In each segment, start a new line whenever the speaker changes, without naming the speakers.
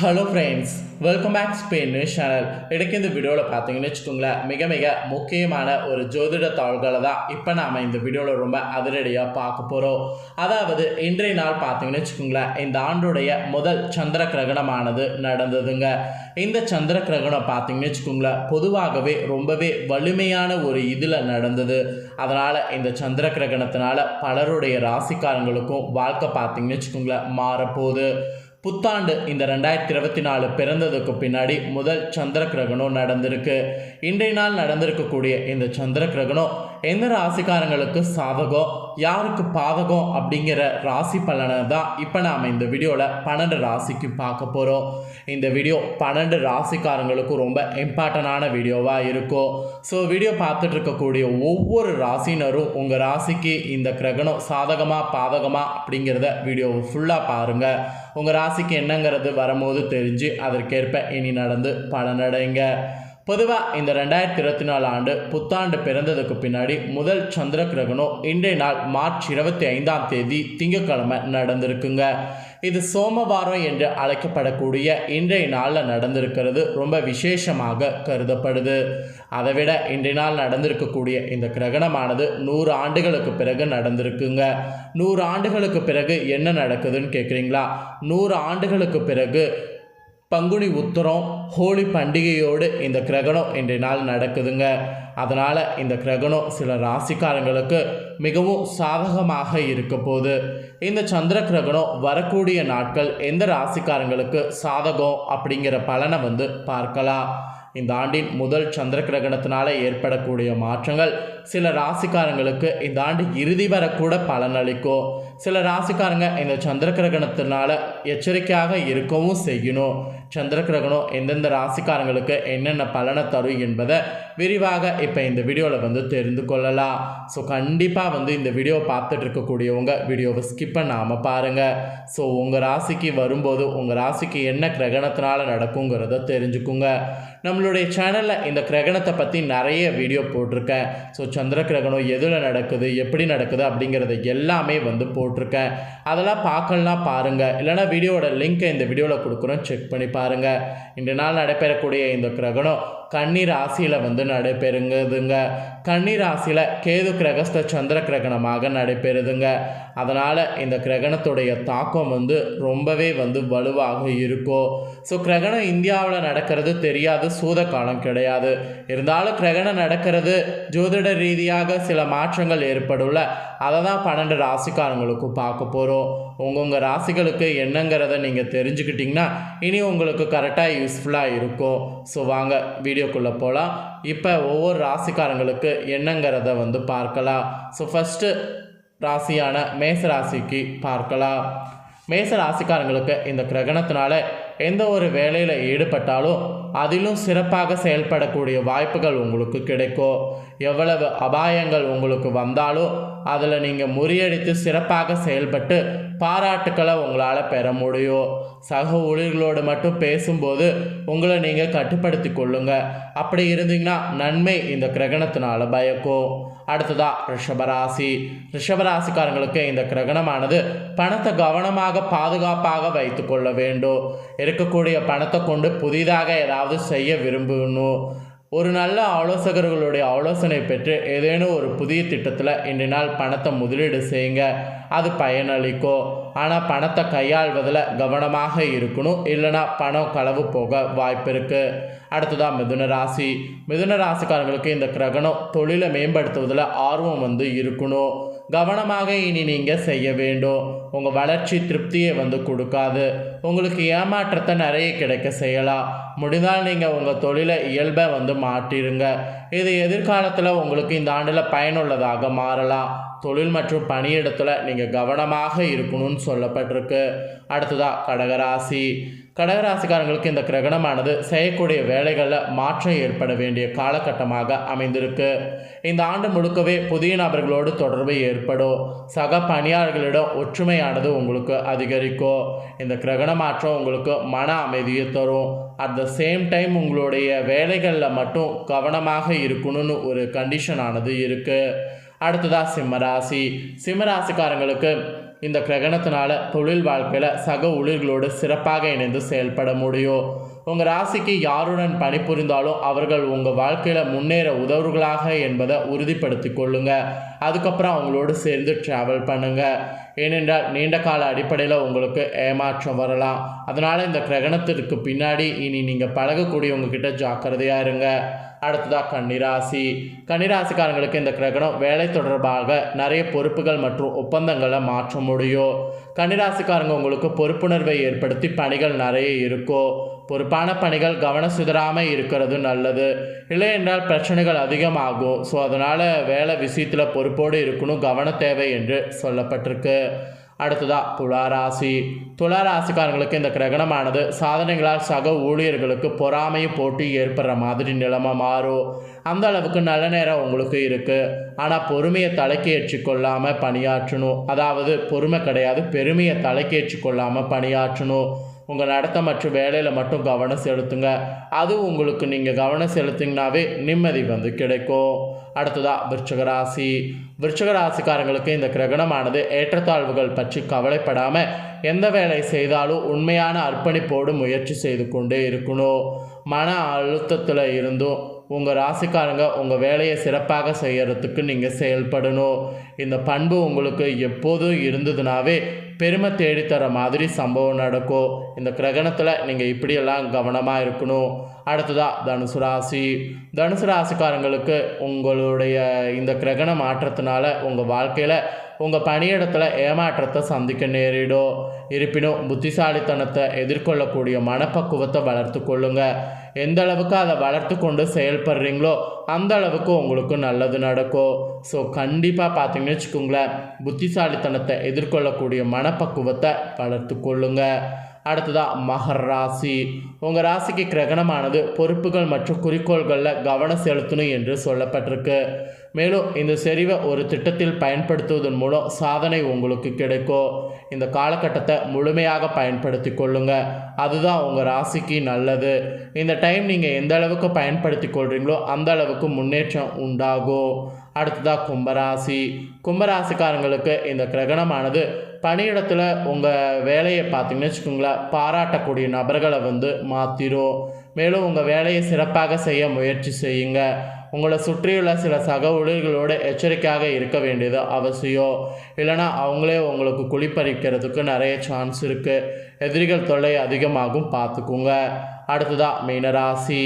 Hello friends welcome back Spain channel எனக்கு இந்த வீடியோவில் பார்த்தீங்கன்னு வச்சுக்கோங்களேன் மிக மிக முக்கியமான ஒரு ஜோதிட தாள்களை தான் இப்போ நாம் இந்த வீடியோவில் ரொம்ப அதிரடியாக பார்க்க போகிறோம் அதாவது இன்றைய நாள் பார்த்தீங்கன்னு வச்சுக்கோங்களேன் இந்த ஆண்டுடைய முதல் சந்திர கிரகணமானது நடந்ததுங்க. இந்த சந்திர கிரகணம் பார்த்தீங்கன்னு வச்சுக்கோங்களேன் பொதுவாகவே ரொம்பவே வலிமையான ஒரு இதில் நடந்தது. அதனால் இந்த சந்திர கிரகணத்தினால பலருடைய ராசிக்காரங்களுக்கும் வாழ்க்கை பார்த்தீங்கன்னு வச்சுக்கோங்களேன் மாறப்போகுது. புத்தாண்டு இந்த ரெண்டாயிரத்தி இருபத்தி நாலு பிறந்ததுக்கு பின்னாடி முதல் சந்திர கிரகணம் நடந்திருக்கு. இன்றைய நாள் நடந்திருக்கக்கூடிய இந்த சந்திர கிரகணம் எந்த ராசிக்காரங்களுக்கு சாதகம் யாருக்கு பாதகம் அப்படிங்கிற ராசி பலனை தான் இப்போ நாம் இந்த வீடியோவில் பன்னெண்டு ராசிக்கு பார்க்க போகிறோம் இந்த வீடியோ பன்னெண்டு ராசிக்காரங்களுக்கும் ரொம்ப இம்பார்ட்டண்டான வீடியோவாக இருக்கும். ஸோ வீடியோ பார்த்துட்டு இருக்கக்கூடிய ஒவ்வொரு ராசினரும் உங்கள் ராசிக்கு இந்த கிரகணம் சாதகமாக பாதகமாக அப்படிங்கிறத வீடியோவை ஃபுல்லாக பாருங்கள் உங்கள் ராசிக்கு என்னங்கிறது வரும்போது தெரிஞ்சு அதற்கேற்ப இனி நடந்து பலனடைங்க. பொதுவாக இந்த ரெண்டாயிரத்தி இருபத்தி நாலு ஆண்டு புத்தாண்டு பிறந்ததுக்கு பின்னாடி முதல் சந்திர கிரகணம் இன்றைய நாள் மார்ச் இருபத்தி ஐந்தாம் தேதி திங்கட்கிழமை நடந்திருக்குங்க. இது சோமவாரம் என்று அழைக்கப்படக்கூடிய இன்றைய நாளில் நடந்திருக்கிறது. ரொம்ப விசேஷமாக கருதப்படுது. அதை விட இன்றைய நாள் நடந்திருக்கக்கூடிய இந்த கிரகணமானது நூறு ஆண்டுகளுக்கு பிறகு நடந்திருக்குங்க. நூறு ஆண்டுகளுக்கு பிறகு என்ன நடக்குதுன்னு கேட்குறீங்களா நூறு ஆண்டுகளுக்கு பிறகு பங்குனி உத்தரம் ஹோலி பண்டிகையோடு இந்த கிரகணம் இன்றைய நாள் நடக்குதுங்க. அதனால் இந்த கிரகணம் சில ராசிக்காரங்களுக்கு மிகவும் சாதகமாக இருக்க போகுது. இந்த சந்திர கிரகணம் வரக்கூடிய நாட்கள் எந்த ராசிக்காரங்களுக்கு சாதகம் அப்படிங்கிற பலனை வந்து பார்க்கலாம். இந்த ஆண்டின் முதல் சந்திர கிரகணத்தினால ஏற்படக்கூடிய மாற்றங்கள் சில ராசிக்காரங்களுக்கு இந்த ஆண்டு இறுதி வரக்கூட பலனளிக்கும். சில ராசிக்காரங்க இந்த சந்திர கிரகணத்தினால எச்சரிக்கையாக இருக்கவும் செய்யணும். சந்திர கிரகணம் எந்தெந்த ராசிக்காரங்களுக்கு என்னென்ன பலனை தரும் என்பதை விரிவாக இப்போ இந்த வீடியோவில் வந்து தெரிந்து கொள்ளலாம். ஸோ கண்டிப்பாக வந்து இந்த வீடியோ பார்த்துட்டு இருக்கக்கூடியவங்க வீடியோவை ஸ்கிப் பண்ணாமல் பாருங்கள் ஸோ உங்கள் ராசிக்கு வரும்போது உங்கள் ராசிக்கு என்ன கிரகணத்தினால நடக்குங்கிறத தெரிஞ்சுக்குங்க. நம்மளுடைய சேனலில் இந்த கிரகணத்தை பற்றி நிறைய வீடியோ போட்டிருக்கேன். ஸோ சந்திர கிரகணம் எதில் நடக்குது எப்படி நடக்குது அப்படிங்கிறத எல்லாமே வந்து போட்டிருக்கேன். அதெல்லாம் பார்க்கலாம் பாருங்கள் இல்லைனா வீடியோவோட லிங்க்கை இந்த வீடியோவில் கொடுக்குறோம் செக் பண்ணி பாருங்கள் இன்று நாள் நடைபெறக்கூடிய இந்த கிரகணம் கண்ணீர் ராசியில் வந்து நடைபெறுங்குதுங்க. கண்ணீர் ராசியில் கேது கிரகஸ்த சந்திர கிரகணமாக நடைபெறுதுங்க. அதனால் இந்த கிரகணத்துடைய தாக்கம் வந்து ரொம்பவே வந்து வலுவாக இருக்கும் ஸோ கிரகணம் இந்தியாவில் நடக்கிறது தெரியாது சூத காலம் கிடையாது. இருந்தாலும் கிரகணம் நடக்கிறது ஜோதிட ரீதியாக சில மாற்றங்கள் ஏற்படும்ல அதை தான் பன்னெண்டு ராசிக்காரங்களுக்கும் பார்க்க போகிறோம் உங்கவுங்க ராசிகளுக்கு என்னங்கிறத நீங்கள் தெரிஞ்சுக்கிட்டிங்கன்னா இனி உங்களுக்கு கரெக்டாக யூஸ்ஃபுல்லாக இருக்கும். ஸோ வாங்க வீடியோக்குள்ளே போகலாம் இப்போ ஒவ்வொரு ராசிக்காரங்களுக்கு என்னங்கிறத வந்து பார்க்கலாம். ஸோ ஃபஸ்ட்டு ராசியான மேச ராசிக்கு பார்க்கலாம். மேச ராசிக்காரங்களுக்கு இந்த கிரகணத்தினால எந்த ஒரு வேலையில் ஈடுபட்டாலும் அதிலும் சிறப்பாக செயல்படக்கூடிய வாய்ப்புகள் உங்களுக்கு கிடைக்கும். எவ்வளவு அபாயங்கள் உங்களுக்கு வந்தாலும் அதில் நீங்கள் முறியடித்து சிறப்பாக செயல்பட்டு பாராட்டுக்களை உங்களால் பெற முடியும். சக ஊழியர்களோடு மட்டும் பேசும்போது உங்களை நீங்கள் கட்டுப்படுத்தி கொள்ளுங்க. அப்படி இருந்தீங்கன்னா நன்மை இந்த கிரகணத்தினால பயக்கும். அடுத்ததா ரிஷபராசி. ரிஷபராசிக்காரங்களுக்கு இந்த கிரகணமானது பணத்தை கவனமாக பாதுகாப்பாக வைத்து கொள்ள வேண்டும். இருக்கக்கூடிய பணத்தை கொண்டு புதிதாக ஏதாவது செய்ய விரும்பணும் ஒரு நல்ல ஆலோசகர்களுடைய ஆலோசனை பெற்று ஏதேனும் ஒரு புதிய திட்டத்தில் இன்று நாள் பணத்தை முதலீடு செய்யுங்க. அது பயனளிக்கும் ஆனால் பணத்தை கையாள்வதில் கவனமாக இருக்கணும். இல்லைனா பணம் களவு போக வாய்ப்பு இருக்குது அடுத்ததாக மிதுன ராசி. மிதுன ராசிக்காரங்களுக்கு இந்த கிரகணம் தொழிலை மேம்படுத்துவதில் ஆர்வம் வந்து இருக்கணும். கவனமாக இனி நீங்கள் செய்ய வேண்டும். உங்கள் வளர்ச்சி திருப்தியை வந்து கொடுக்காது. உங்களுக்கு ஏமாற்றத்தை நிறைய கிடைக்க செய்யலாம். முடிந்தால் நீங்கள் உங்கள் தொழிலை இயல்பை வந்து மாற்றிடுங்க. இது எதிர்காலத்தில் உங்களுக்கு இந்த ஆண்டில் பயனுள்ளதாக மாறலாம். தொழில் மற்றும் பணியிடத்தில் நீங்கள் கவனமாக இருக்கணும்னு சொல்லப்பட்டிருக்கு. அடுத்ததாக கடகராசி. கடகராசிக்காரங்களுக்கு இந்த கிரகணமானது செய்யக்கூடிய வேலைகளில் மாற்றம் ஏற்பட வேண்டிய காலகட்டமாக அமைந்திருக்கு. இந்த ஆண்டு முழுக்கவே புதிய நபர்களோடு தொடர்பு ஏற்படும். சக பணியாளர்களிடம் ஒற்றுமையானது உங்களுக்கு அதிகரிக்கும். இந்த கிரகண மாற்றம் உங்களுக்கு மன அமைதியை தரும். அட் த சேம் டைம் உங்களுடைய வேலைகளில் மட்டும் கவனமாக இருக்கணும்னு ஒரு கண்டிஷனானது இருக்குது அடுத்ததாக சிம்மராசி. சிம்மராசிக்காரங்களுக்கு இந்த கிரகணத்தினால தொழில் வாழ்க்கையில் சக ஊழியர்களோடு சிறப்பாக இணைந்து செயல்பட முடியும். உங்கள் ராசிக்கு யாருடன் பணிபுரிந்தாலும் அவர்கள் உங்கள் வாழ்க்கையில் முன்னேற உதவுகளாக என்பதை உறுதிப்படுத்தி கொள்ளுங்க. அதுக்கப்புறம் அவங்களோடு சேர்ந்து ட்ராவல் பண்ணுங்க. ஏனென்றால் நீண்ட கால அடிப்படையில் உங்களுக்கு ஏமாற்றம் வரலாம். அதனால் இந்த கிரகணத்திற்கு பின்னாடி இனி நீங்கள் பழகக்கூடியவங்க கிட்ட ஜாக்கிரதையாக இருங்க. அடுத்ததாக கன்னிராசி. கன்னிராசிக்காரங்களுக்கு இந்த கிரகணம் வேலை தொடர்பாக நிறைய பொறுப்புகள் மற்றும் ஒப்பந்தங்களை மாற்ற முடியும். கன்னிராசிக்காரங்க உங்களுக்கு பொறுப்புணர்வை ஏற்படுத்தி பணிகள் நிறைய இருக்கும் பொறுப்பான பணிகள் கவன சிதறாமல் இருக்கிறது நல்லது. இல்லை என்றால் பிரச்சனைகள் அதிகமாகும். ஸோ அதனால் வேலை விஷயத்தில் பொறுப்போடு இருக்கணும் கவன தேவை என்று சொல்லப்பட்டிருக்கு. அடுத்ததா துளாராசி. துளாராசிக்காரங்களுக்கு இந்த கிரகணமானது சாதனைகளால் சக ஊழியர்களுக்கு பொறாமையும் போட்டி ஏற்படுற மாதிரி நிலைமை மாறும். அந்த அளவுக்கு நல்ல நேரம் உங்களுக்கு இருக்குது ஆனால் பொறுமையை தலைக்கேற்றி கொள்ளாமல் பணியாற்றணும். அதாவது பொறுமை கிடையாது பெருமையை தலைக்கேற்றி கொள்ளாமல் பணியாற்றணும். உங்கள் நடத்த மற்றும் வேலையில் மட்டும் கவனம் செலுத்துங்க. அது உங்களுக்கு நீங்கள் கவனம் செலுத்திங்கனாவே நிம்மதி வந்து கிடைக்கும். அடுத்ததாக விருச்சகராசி விருச்சகராசிக்காரங்களுக்கு இந்த கிரகணமானது ஏற்றத்தாழ்வுகள் பற்றி கவலைப்படாமல் எந்த வேலை செய்தாலும் உண்மையான அர்ப்பணிப்போடு முயற்சி செய்து கொண்டே இருக்கணும். மன அழுத்தத்தில் இருந்தும் உங்கள் ராசிக்காரங்க உங்கள் வேலையை சிறப்பாக செய்கிறதுக்கு நீங்கள் செயல்படணும். இந்த பண்பு உங்களுக்கு எப்போதும் இருந்ததுனாவே பெருமை தேடித்தர மாதிரி சம்பவம் நடக்கும் இந்த கிரகணத்தில் நீங்கள் இப்படியெல்லாம் கவனமாக இருக்கணும். அடுத்ததாக தனுசு ராசி. தனுசு ராசிக்காரங்களுக்கு உங்களுடைய இந்த கிரகண மாற்றத்தினால உங்கள் வாழ்க்கையில் உங்கள் பணியிடத்தில் ஏமாற்றத்தை சந்திக்க நேரிடும் இருப்பினும் புத்திசாலித்தனத்தை எதிர்கொள்ளக்கூடிய மனப்பக்குவத்தை வளர்த்து கொள்ளுங்க. எந்த அளவுக்கு அதை வளர்த்து கொண்டு செயல்படுறீங்களோ அந்த அளவுக்கு உங்களுக்கு நல்லது நடக்கும். ஸோ கண்டிப்பாக பார்த்தீங்கன்னு வச்சுக்கோங்களேன் புத்திசாலித்தனத்தை எதிர்கொள்ளக்கூடிய மனப்பக்குவத்தை வளர்த்து கொள்ளுங்க. அடுத்ததாக மகர் ராசி. உங்கள் ராசிக்கு கிரகணமானது பொறுப்புகள் மற்றும் குறிக்கோள்களில் கவனம் செலுத்தணும் என்று சொல்லப்பட்டிருக்கு. மேலும் இந்த செறிவை ஒரு திட்டத்தில் பயன்படுத்துவதன் மூலம் சாதனை உங்களுக்கு கிடைக்கும். இந்த காலகட்டத்தை முழுமையாக பயன்படுத்தி கொள்ளுங்க. அதுதான் உங்கள் ராசிக்கு நல்லது. இந்த டைம் நீங்கள் எந்த அளவுக்கு பயன்படுத்தி கொள்கிறீங்களோ அந்த அளவுக்கு முன்னேற்றம் உண்டாகும். அடுத்ததாக கும்பராசி. கும்பராசிக்காரங்களுக்கு இந்த கிரகணமானது பணியிடத்தில் உங்கள் வேலையை பார்த்தீங்கன்னு வச்சுக்கோங்களேன் பாராட்டக்கூடிய நபர்களை வந்து மாற்றிடும் மேலும் உங்கள் வேலையை சிறப்பாக செய்ய முயற்சி செய்யுங்க. உங்களை சுற்றியுள்ள சில சக ஊழியர்களோடு எச்சரிக்கையாக இருக்க வேண்டியது அவசியம். இல்லைனா அவங்களே உங்களுக்கு குளிப்பறிக்கிறதுக்கு நிறைய சான்ஸ் இருக்குது எதிரிகள் தொல்லை அதிகமாகும் பார்த்துக்குங்க. அடுத்ததாக மீனராசி.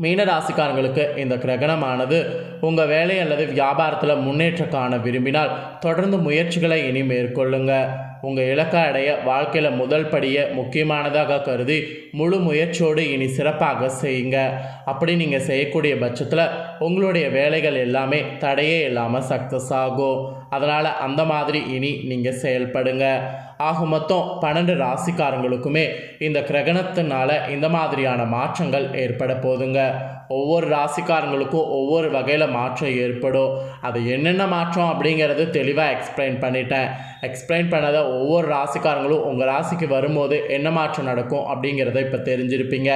மீனராசிக்காரங்களுக்கு இந்த கிரகணமானது உங்கள் வேலை அல்லது வியாபாரத்தில் முன்னேற்றம் காண விரும்பினால் தொடர்ந்து முயற்சிகளை இனி மேற்கொள்ளுங்கள் உங்கள் இலக்கை அடைய வாழ்க்கையில் முதல் படியை முக்கியமானதாக கருதி முழு முயற்சியோடு இனி சிறப்பாக செய்யுங்க. அப்படி நீங்கள் செய்யக்கூடிய பட்சத்தில் உங்களுடைய வேலைகள் எல்லாமே தடையே இல்லாமல் சக்ஸஸ் ஆகும். அதனால் அந்த மாதிரி இனி நீங்கள் செயல்படுங்க. ஆக மொத்தம் பன்னெண்டு ராசிக்காரங்களுக்குமே இந்த கிரகணத்தினால இந்த மாதிரியான மாற்றங்கள் ஏற்பட போதுங்க. ஒவ்வொரு ராசிக்காரங்களுக்கும் ஒவ்வொரு வகையில் மாற்றம் ஏற்படும். அது என்னென்ன மாற்றம் அப்படிங்கிறது தெளிவாக எக்ஸ்பிளைன் பண்ணிட்டேன். எக்ஸ்பிளைன் பண்ணாத ஒவ்வொரு ராசிக்காரங்களும் உங்கள் ராசிக்கு வரும்போது என்ன மாற்றம் நடக்கும் அப்படிங்கிறத இப்போ தெரிஞ்சிருப்பீங்க.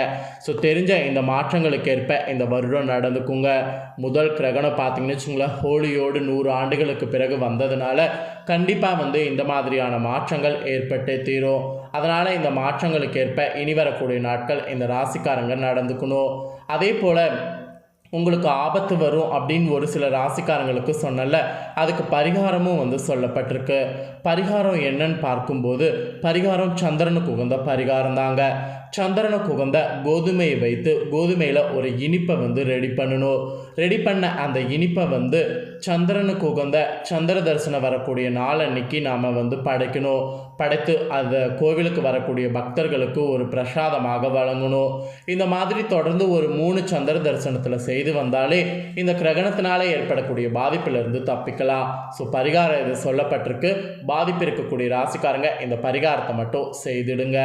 ஸோ தெரிஞ்ச இந்த மாற்றங்களுக்கு ஏற்ப இந்த வருடம் நடந்துக்குங்க. முதல் கிரகணம் பார்த்தீங்கன்னு வச்சுங்களேன் ஹோலியோடு நூறு ஆண்டுகளுக்கு பிறகு வந்ததுனால கண்டிப்பாக வந்து இந்த மாதிரியான மாற்றங்கள் ஏற்பட்டே தீரும். அதனால் இந்த மாற்றங்களுக்கு ஏற்ப இனி வரக்கூடிய நாட்கள் இந்த ராசிக்காரங்க நடந்துக்கணும். அதே போல் உங்களுக்கு ஆபத்து வரும் அப்படின்னு ஒரு சில ராசிக்காரங்களுக்கு சொன்னல அதுக்கு பரிகாரமும் வந்து சொல்லப்பட்டிருக்கு. பரிகாரம் என்னன்னு பார்க்கும்போது பரிகாரம் சந்திரனுக்கு உகந்த பரிகாரம் தாங்க. சந்திரனுக்கு உகந்த கோதுமையை வைத்து கோதுமையில் ஒரு இனிப்பை வந்து ரெடி பண்ணணும். ரெடி பண்ண அந்த இனிப்பை வந்து சந்திரனுக்கு உகந்த சந்திர தரிசனம் வரக்கூடிய நாள் அன்னைக்கு நாம் வந்து படைக்கணும். படைத்து அந்த கோவிலுக்கு வரக்கூடிய பக்தர்களுக்கு ஒரு பிரசாதமாக வழங்கணும். இந்த மாதிரி தொடர்ந்து ஒரு மூணு சந்திர தரிசனத்தில் செய்து வந்தாலே இந்த கிரகணத்தினால ஏற்படக்கூடிய பாதிப்பிலிருந்து தப்பிக்கலாம். ஸோ பரிகாரம் இது சொல்லப்பட்டிருக்கு. பாதிப்பு இருக்கக்கூடிய ராசிக்காரங்க இந்த பரிகாரத்தை மட்டும் செய்திடுங்க.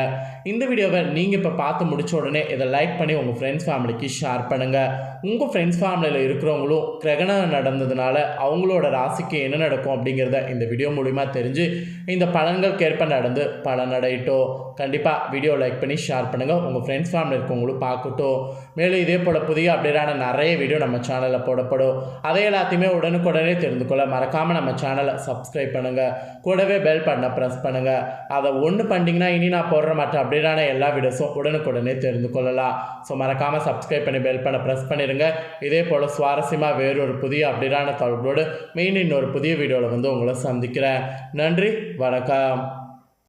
இந்த வீடியோவை நீங்கள் இப்போ பார்த்து முடிச்ச உடனே இதை லைக் பண்ணி உங்கள் ஃப்ரெண்ட்ஸ் ஃபேமிலிக்கு ஷேர் பண்ணுங்கள் உங்கள் ஃப்ரெண்ட்ஸ் ஃபேமிலியில் இருக்கிறவங்களும் கிரகணம் நடந்ததுனால அவங்களோட ராசிக்கு என்ன நடக்கும் அப்படிங்கிறத இந்த வீடியோ மூலிமா தெரிஞ்சு இந்த பலன்களுக்கேற்ப நடந்து பலனடையட்டும் கண்டிப்பாக வீடியோ லைக் பண்ணி ஷேர் பண்ணுங்கள் உங்கள் ஃப்ரெண்ட்ஸ் ஃபேமிலி இருக்கவங்களும் பார்க்கட்டும். மேலும் இதே போல் புதிய அப்டேட்டான நிறைய வீடியோ நம்ம சேனலில் போடப்படும். அதை எல்லாத்தையுமே உடனுக்குடனே தெரிந்து கொள்ள மறக்காமல் நம்ம சேனலை சப்ஸ்கிரைப் பண்ணுங்கள் கூடவே பெல் பட்டனை ப்ரெஸ் பண்ணுங்கள் அதை ஒன்று பண்ணிங்கன்னா இனி நான் போடுற மற்ற அப்டேட்டான எல்லா வீடியோஸும் உடனுக்குடனே தெரிந்து கொள்ளலாம். ஸோ மறக்காமல் சப்ஸ்கிரைப் பண்ணி பெல் பண்ண ப்ரெஸ் பண்ணிடுங்க இதே போல் சுவாரஸ்யமாக வேறொரு புதிய அப்டேட்டான தகவலோடு மெயின் இன்னொரு புதிய வீடியோவில் வந்து உங்களை சந்திக்கிறேன். நன்றி வணக்கம்.